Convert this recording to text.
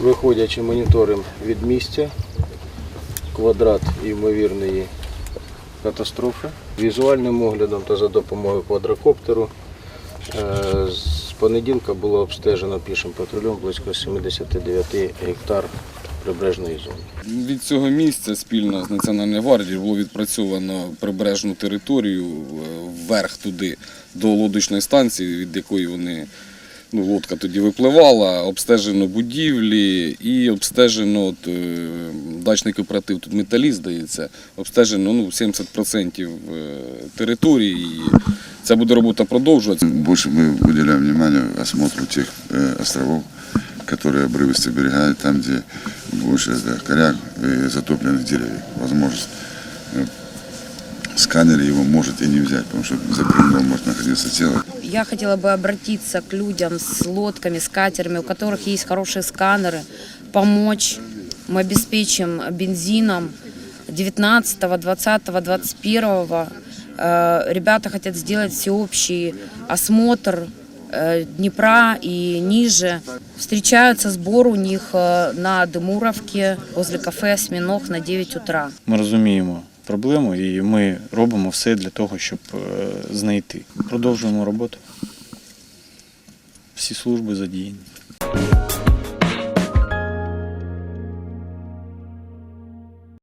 Виходячи моніторинг від місця, квадрат ймовірної катастрофи. Візуальним оглядом та за допомогою квадрокоптеру е, з понеділка було обстежено пішим патрулем близько 79 гектар прибережної зони. Від цього місця спільно з Національною гвардією було відпрацьовано прибережну територію е, вверх туди до лодочної станції, від якої вони ну, лодка тоді випливала, обстежено будівлі і обстежено от, е, дачний кооператив, тут металіст здається, обстежено ну, 70% е, території. І ця буде робота продовжуватися. Больше мы уделяем внимание осмотру тех э, островов, которые обрывистые берега, там, где больше да, коряк и затопленных деревьев. Возможность э, сканер его может и не взять, потому что за бревном может находиться тело. Я хотела бы обратиться к людям с лодками, с катерами, у которых есть хорошие сканеры, помочь. Мы обеспечим бензином 19, 20, 21. Э, Ребята хотят сделать всеобщий осмотр э, Днепра и ниже. Встречаются сбор у них э, на Дымуровке возле кафе «Осьминог» на 9 утра. Ми розуміємо проблему, і ми робимо все для того, щоб е, знайти. Продовжуємо роботу. Всі служби задіяні.